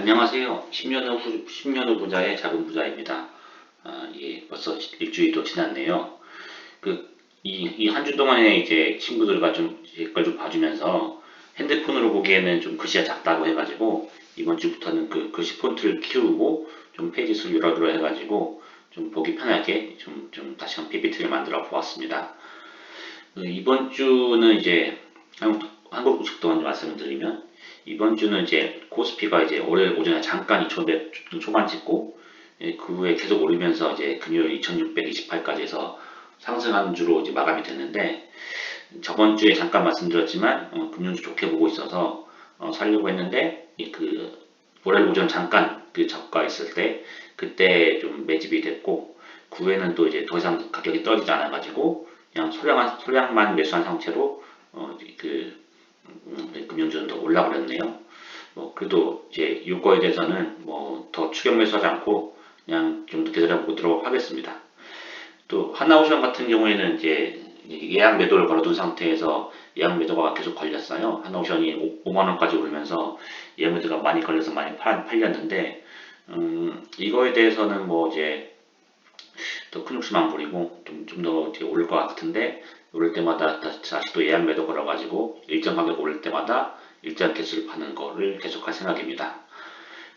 안녕하세요. 10년 후, 10년 후 부자의 작은 부자입니다. 아, 예, 벌써 일주일도 지났네요. 그, 이, 이 한 주 동안에 이제 친구들과 좀, 제걸 좀 봐주면서 핸드폰으로 보기에는 좀 글씨가 작다고 해가지고 이번 주부터는 그 글씨 폰트를 키우고 좀 페이지 수를 열어들어 해가지고 좀 보기 편하게 좀, 좀 다시 한 PPT를 만들어 보았습니다. 그 이번 주는 이제 한국, 한국 소식 동안 말씀을 드리면 이번 주는 이제 코스피가 이제 올해 오전에 잠깐 2,500 초반 찍고 예, 그 후에 계속 오르면서 이제 금요일 2,628까지 해서 상승한 주로 이제 마감이 됐는데 저번 주에 잠깐 말씀드렸지만 어, 금융주 좋게 보고 있어서 어, 살려고 했는데 이그 올해 오전 잠깐 그 저가 있을 때 그때 좀 매집이 됐고 그 후에는 또 이제 더 이상 가격이 떨어지지 않아 가지고 그냥 소량 소량만 매수한 상태로 어, 그 음, 금융주는 더 올라버렸네요. 뭐 그래도 이제 이거에 대해서는 뭐 더 추격 매수하지 않고 그냥 좀 기다려보고 들어가도록 하겠습니다. 또 하나오션 같은 경우에는 이제 예약 매도를 걸어둔 상태에서 예약 매도가 계속 걸렸어요. 하나오션이 5만 원까지 오르면서 예약 매도가 많이 걸려서 많이 팔, 팔렸는데 음, 이거에 대해서는 뭐 이제 더큰 욕심 안 부리고 좀 좀더 오를 것 같은데 오를 때마다 다시 또 예약 매도 걸어가지고 일정 가격 오를 때마다 일정 개수를 파는 거를 계속할 생각입니다.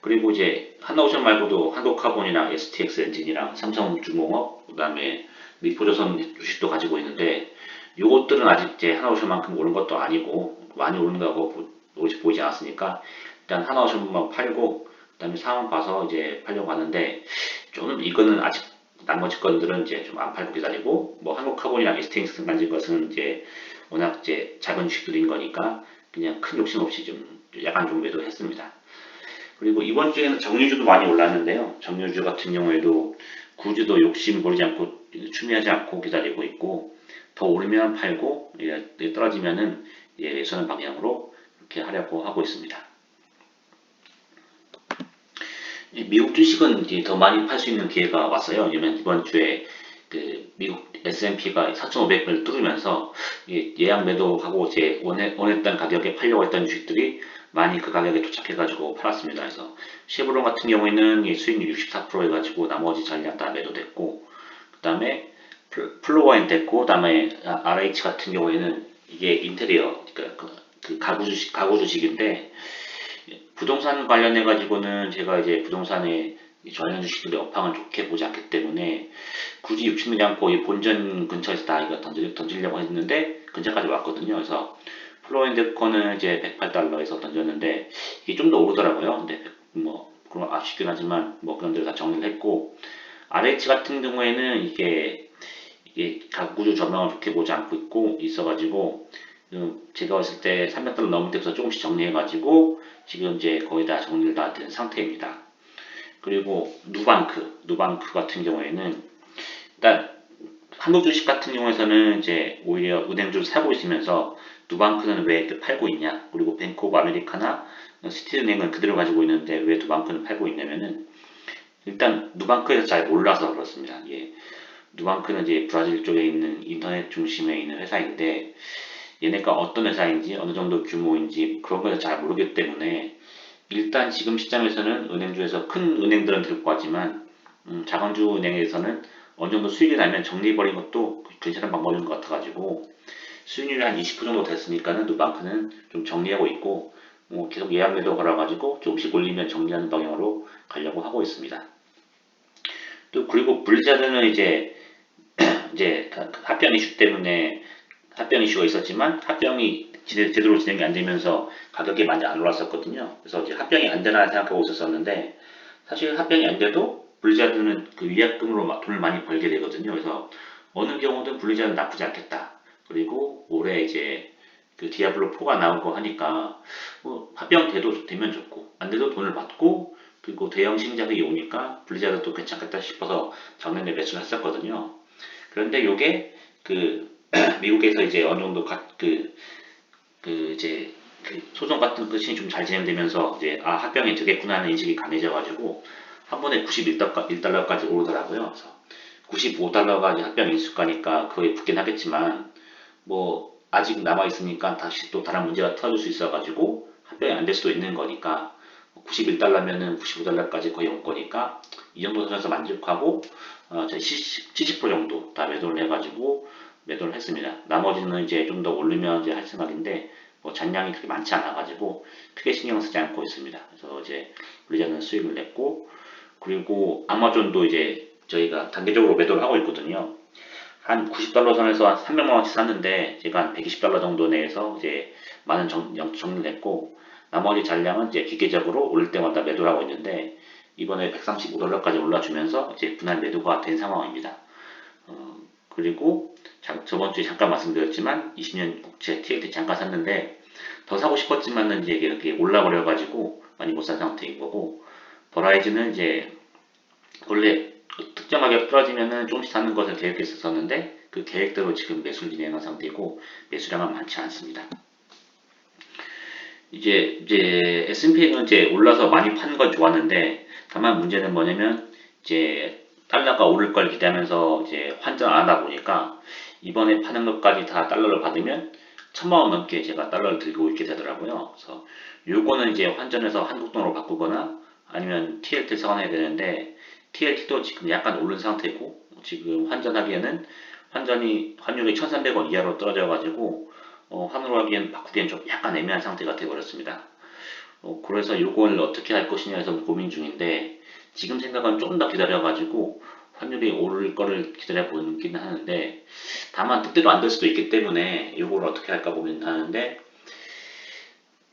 그리고 이제 하나오션 말고도 한국카본이랑 STX 엔진이랑 삼성중공업 그다음에 리포조선 주식도 가지고 있는데 요것들은 아직 이제 하나오션만큼 오른 것도 아니고 많이 오른다고 보이지 않았으니까 일단 하나오션만 팔고 그다음에 상황 봐서 이제 팔려고 하는데 좀 이거는 아직 나머지 건들은 이제 좀 안 팔고 기다리고 뭐 한국카본이랑 STX 가진 것은 이제 워낙 이제 작은 주식들인 거니까 그냥 큰 욕심 없이 좀 약간 좀 매도했습니다. 그리고 이번 주에는 정유주도 많이 올랐는데요. 정유주 같은 경우에도 구주도 욕심 부리지 않고 추미하지 않고 기다리고 있고 더 오르면 팔고 떨어지면은 예선는 방향으로 이렇게 하려고 하고 있습니다. 미국 주식은 이제 더 많이 팔 수 있는 기회가 왔어요. 왜냐면 이번 주에 그 미국 S&P가 4,500을 뚫으면서 예약 매도하고 제 원해, 원했던 가격에 팔려고 했던 주식들이 많이 그 가격에 도착해가지고 팔았습니다. 그래서 쉐브론 같은 경우에는 수익률 64% 해가지고 나머지 전량 다 매도됐고 그 다음에 플로어엔 됐고 그 다음에 RH 같은 경우에는 이게 인테리어 그러니까 그, 그 가구 주식 가구 주식인데 부동산 관련해 가지고는 제가 이제 부동산에 전현 주식들의 업황을 좋게 보지 않기 때문에 굳이 욕심내지 않고 이 본전 근처에서 다 이거 던지, 던지려고 했는데 근처까지 왔거든요. 그래서 플로인드 거는 이제 108달러에서 던졌는데 이게 좀 더 오르더라고요. 근데 뭐 그런 아쉽긴 하지만 뭐 그런 데를 다 정리를 했고 RH 같은 경우에는 이게 이게 가구주 전망을 좋게 보지 않고 있고 있어가지고 그 제가 왔을 때 300달러 넘을 때부터 조금씩 정리해가지고 지금 이제 거의 다 정리를 다 된 상태입니다. 그리고 누방크, 누방크 같은 경우에는 일단 한국 주식 같은 경우에서는 이제 오히려 은행주를 사고 있으면서 누방크는 왜 팔고 있냐? 그리고 오브 아메리카나 시티은행은 그대로 가지고 있는데 왜 누방크는 팔고 있냐면은 일단 누방크에서 잘 몰라서 그렇습니다. 예. 누방크는 이제 브라질 쪽에 있는 인터넷 중심에 있는 회사인데 얘네가 어떤 회사인지 어느 정도 규모인지 그런 걸잘 모르기 때문에 일단 지금 시장에서는 은행주에서 큰 은행들은 들고 가지만 음, 자본주 은행에서는 어느 정도 수익이 나면 정리해버린 것도 괜찮은 방법인 것 같아가지고 수익률이 한 20% 정도 됐으니까는 누방크는 좀 정리하고 있고 뭐 계속 예약 매도 걸어가지고 조금씩 올리면 정리하는 방향으로 가려고 하고 있습니다. 또 그리고 블리자드는 이제 이제 합병 이슈 때문에 합병 이슈가 있었지만 합병이 제대로 진행이 안 되면서 가격이 많이 안 올랐었거든요. 그래서 이제 합병이 안 되나 생각하고 있었었는데 사실 합병이 안 돼도 블리자드는 그 위약금으로 돈을 많이 벌게 되거든요. 그래서 어느 경우든 블리자드는 나쁘지 않겠다. 그리고 올해 이제 그 디아블로 4가 나오고 하니까 뭐 합병 돼도 되면 좋고 안 돼도 돈을 받고 그리고 대형 신작이 오니까 블리자드도 괜찮겠다 싶어서 작년에 매수를 했었거든요. 그런데 요게 그 미국에서 이제 어느 정도 그, 그 이제 그 소송 같은 것이 좀 잘 진행되면서 이제 아 합병이 되겠구나 하는 인식이 강해져가지고 한 번에 91달러 까지 오르더라고요. 그래서 95달러가 이제 합병 인수가니까 그거에 붙긴 하겠지만 뭐 아직 남아 있으니까 다시 또 다른 문제가 터질 수 있어가지고 합병이 안 될 수도 있는 거니까 91달러면은 95달러까지 거의 올 거니까 이 정도 선에서 만족하고 어, 저희 70, 70% 정도 다 매도를 해가지고 매도를 했습니다. 나머지는 이제 좀더 오르면 이제 할 생각인데 뭐 잔량이 그렇게 많지 않아가지고 크게 신경 쓰지 않고 있습니다. 그래서 이제 블리자드는 수익을 냈고 그리고 아마존도 이제 저희가 단계적으로 매도를 하고 있거든요. 한 90달러 선에서 한 300만 원씩 샀는데 제가 한 120달러 정도 내에서 이제 많은 정, 정- 정리를 했고 나머지 잔량은 이제 기계적으로 오를 때마다 매도를 하고 있는데 이번에 135달러까지 올라주면서 이제 분할 매도가 된 상황입니다. 어, 그리고 자- 저번 주에 잠깐 말씀드렸지만 20년 국채 TLT 잠깐 샀는데 더 사고 싶었지만은 이제 이렇게 올라버려가지고 많이 못 산 상태인 거고 버라이즈는 이제 원래 그 특정 가격 떨어지면은 조금씩 사는 것을 계획했었는데 그 계획대로 지금 매수를 진행한 상태이고 매수량은 많지 않습니다. 이제 이제 S&P는 이제 올라서 많이 파는 건 좋았는데 다만 문제는 뭐냐면 이제 달러가 오를 걸 기대하면서 이제 환전 안 하다 보니까 이번에 파는 것까지 다 달러를 받으면 천만 원 넘게 제가 달러를 들고 있게 되더라고요. 그래서 요거는 이제 환전해서 한국 돈으로 바꾸거나 아니면 TLT 사관해야 되는데 TLT도 지금 약간 오른 상태고 지금 환전하기에는 환전이 환율이 1,300원 이하로 떨어져 가지고 어, 환으로 하기엔 바꾸기엔 좀 약간 애매한 상태가 되어버렸습니다. 어, 그래서 요걸 어떻게 할 것이냐 해서 고민 중인데 지금 생각은 조금 더 기다려가지고 환율이 오를 거를 기다려 보긴 하는데 다만 뜻대로 안 될 수도 있기 때문에 요걸 어떻게 할까 고민하는데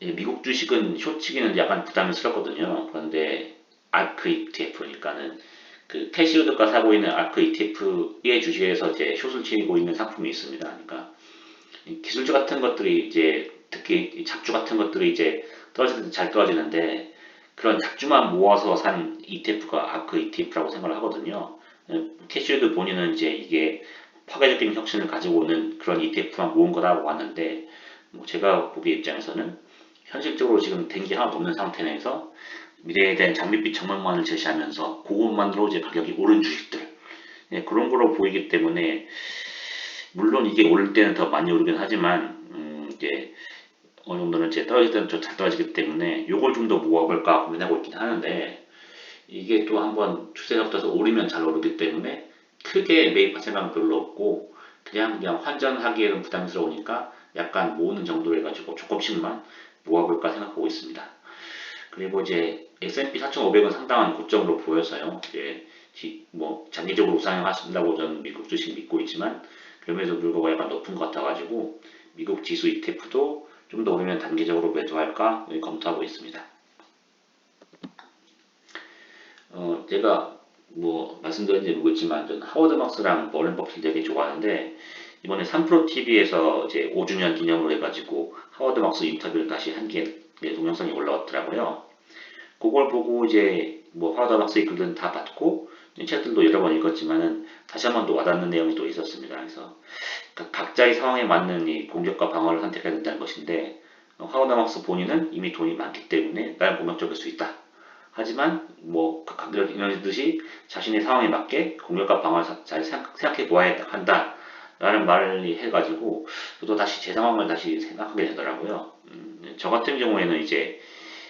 예, 미국 주식은 쇼치기는 약간 부담스럽거든요. 그런데 아크 ETF니까는 그 캐시우드가 사고 있는 아크 ETF의 주식에서 이제 숏을 치고 있는 상품이 있습니다. 그러니까 이 기술주 같은 것들이 이제 특히 이 잡주 같은 것들이 이제 떨어질 때 잘 떨어지는데 그런 잡주만 모아서 산 ETF가 아크 ETF라고 생각을 하거든요. 예, 캐시우드 본인은 이제 이게 파괴적인 혁신을 가지고 오는 그런 ETF만 모은 거라고 하는데 뭐 제가 보기 입장에서는 현실적으로 지금 된 게 하나도 없는 상태 내에서 미래에 대한 장밋빛 전망만을 제시하면서 그것만으로 이제 가격이 오른 주식들 예, 그런 거로 보이기 때문에 물론 이게 오를 때는 더 많이 오르긴 하지만 어느 정도는 이제 떨어질 때는 좀 잘 떨어지기 때문에 요걸 좀 더 모아볼까 고민하고 있긴 하는데 이게 또 한번 추세가 붙어서 오르면 잘 오르기 때문에 크게 매입할 생각은 별로 없고 그냥 그냥 환전하기에는 부담스러우니까 약간 모으는 정도로 해가지고 조금씩만 모아볼까 생각하고 있습니다. 그리고 이제 S&P 4,500은 상당한 고점으로 보여서요. 이제 지- 뭐 장기적으로 우상향하신다고 저는 미국 주식 믿고 있지만 그럼에도 불구하고 약간 높은 것 같아가지고 미국 지수 ETF도 좀 더 오르면 단기적으로 매도할까 검토하고 있습니다. 어, 제가 뭐 말씀드렸는지 모르겠지만 저는 하워드 막스랑 버렌 버핏 되게 좋아하는데 이번에 3프로 TV에서 이제 5주년 기념으로 해가지고 하워드 막스 인터뷰를 다시 한게 동영상이 올라왔더라고요. 그걸 보고 이제 뭐 하워드 막스의 글들은 다 봤고 책들도 여러 번 읽었지만은 다시 한번더 와닿는 내용이 또 있었습니다. 그래서 각- 각자의 상황에 맞는 이 공격과 방어를 선택해야 된다는 것인데 어, 하워드 막스 본인은 이미 돈이 많기 때문에 나는 공격적일 수 있다. 하지만 뭐 각각 이러듯이 자신의 상황에 맞게 공격과 방어를 사- 잘 생각- 생각해 보아야 한다. 라는 말을 해가지고 저도 다시 제 상황을 다시 생각하게 되더라고요. 음, 저 같은 경우에는 이제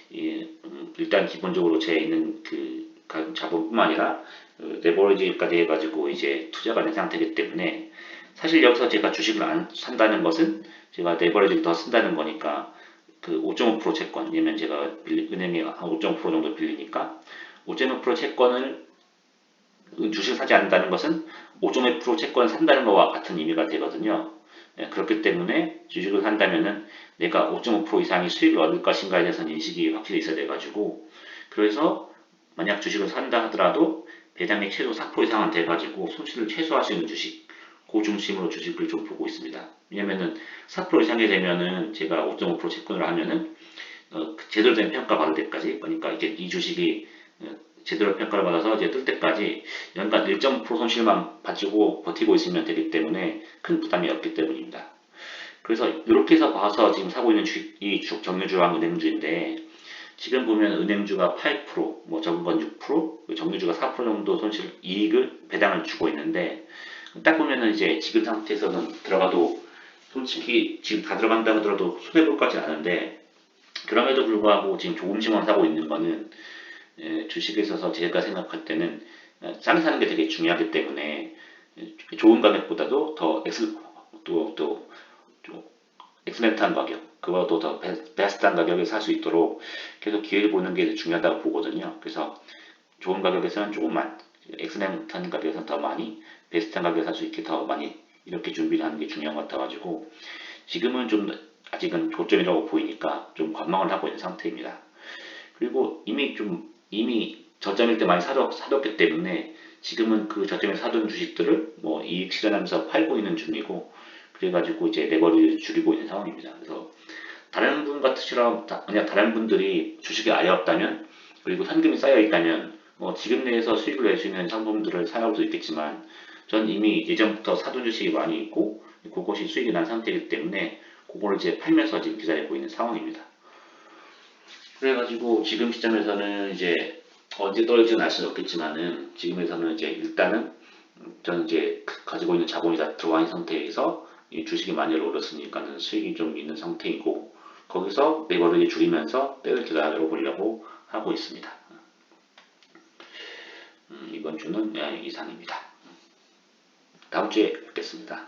이, 음, 일단 기본적으로 제 있는 그 가- 자본뿐만 아니라 그 레버리지까지 해가지고 이제 투자가 된 상태이기 때문에 사실 여기서 제가 주식을 안 산다는 것은 제가 레버리지를 더 쓴다는 거니까 그 5.5% 채권, 왜냐면 제가 은행에 한 5.5% 정도 빌리니까 5.5% 채권을 주식을 사지 않는다는 것은 5.5% 채권을 산다는 것과 같은 의미가 되거든요. 예, 그렇기 때문에 주식을 산다면은 내가 5.5% 이상의 수익을 얻을 것인가에 대해서는 인식이 확실히 있어야 돼가지고 그래서 만약 주식을 산다 하더라도 배당이 최소 4% 이상은 돼가지고 손실을 최소화할 수 있는 주식 그 중심으로 주식을 좀 보고 있습니다. 왜냐면은 4% 이상이 되면은 제가 5.5% 채권을 하면은 어, 그 제대로 된 평가 받을 때까지 그러니까 이제 이 주식이 어, 제대로 평가를 받아서 이제 뜰 때까지 연간 1.5% 손실만 받치고 버티고 있으면 되기 때문에 큰 부담이 없기 때문입니다. 그래서 이렇게 해서 봐서 지금 사고 있는 주식이 주- 정유주랑 은행주인데 지금 보면 은행주가 8%, 뭐건 6%, 정유주가 4% 정도 손실 이익을 배당을 주고 있는데 딱 보면은 이제 지금 상태에서는 들어가도 솔직히 지금 다 들어간다 하더라도 손해볼 것 같진 않은데 그럼에도 불구하고 지금 조금씩만 사고 있는 거는 에, 주식에 있어서 제가 생각할 때는 에, 싸게 사는 게 되게 중요하기 때문에 에, 좋은 가격보다도 더 엑스 또 또 엑셀런트한 가격 그거보다 더 베- 베스트한 가격에 살 수 있도록 계속 기회를 보는 게 중요하다고 보거든요. 그래서 좋은 가격에서는 조금만 엑셀런트한 가격에서는 더 많이 베스트한 가격에 살 수 있게 더 많이 이렇게 준비를 하는 게 중요한 것 같아가지고 지금은 좀 아직은 고점이라고 보이니까 좀 관망을 하고 있는 상태입니다. 그리고 이미 좀 이미 저점일 때 많이 사뒀, 사뒀기 때문에 지금은 그 저점에 사둔 주식들을 뭐 이익 실현하면서 팔고 있는 중이고 그래가지고 이제 레버리를 줄이고 있는 상황입니다. 그래서 다른 분 같으시라 만약 다른 분들이 주식이 아예 없다면 그리고 현금이 쌓여 있다면 뭐 지금 내에서 수익을 낼 수 있는 상품들을 사용할 수 있겠지만 전 이미 예전부터 사둔 주식이 많이 있고 그것이 수익이 난 상태이기 때문에 그거를 이제 팔면서 지금 기다리고 있는 상황입니다. 그래가지고 지금 시점에서는 이제 언제 떨어질지는 알 수는 없겠지만은 지금에서는 이제 일단은 저는 이제 가지고 있는 자본이 다 들어와 있는 상태에서 이 주식이 많이 오르었으니까는 수익이 좀 있는 상태이고 거기서 레버리지 줄이면서 때를 기다려 보려고 하고 있습니다. 음, 이번 주는 예, 이상입니다. 다음 주에 뵙겠습니다.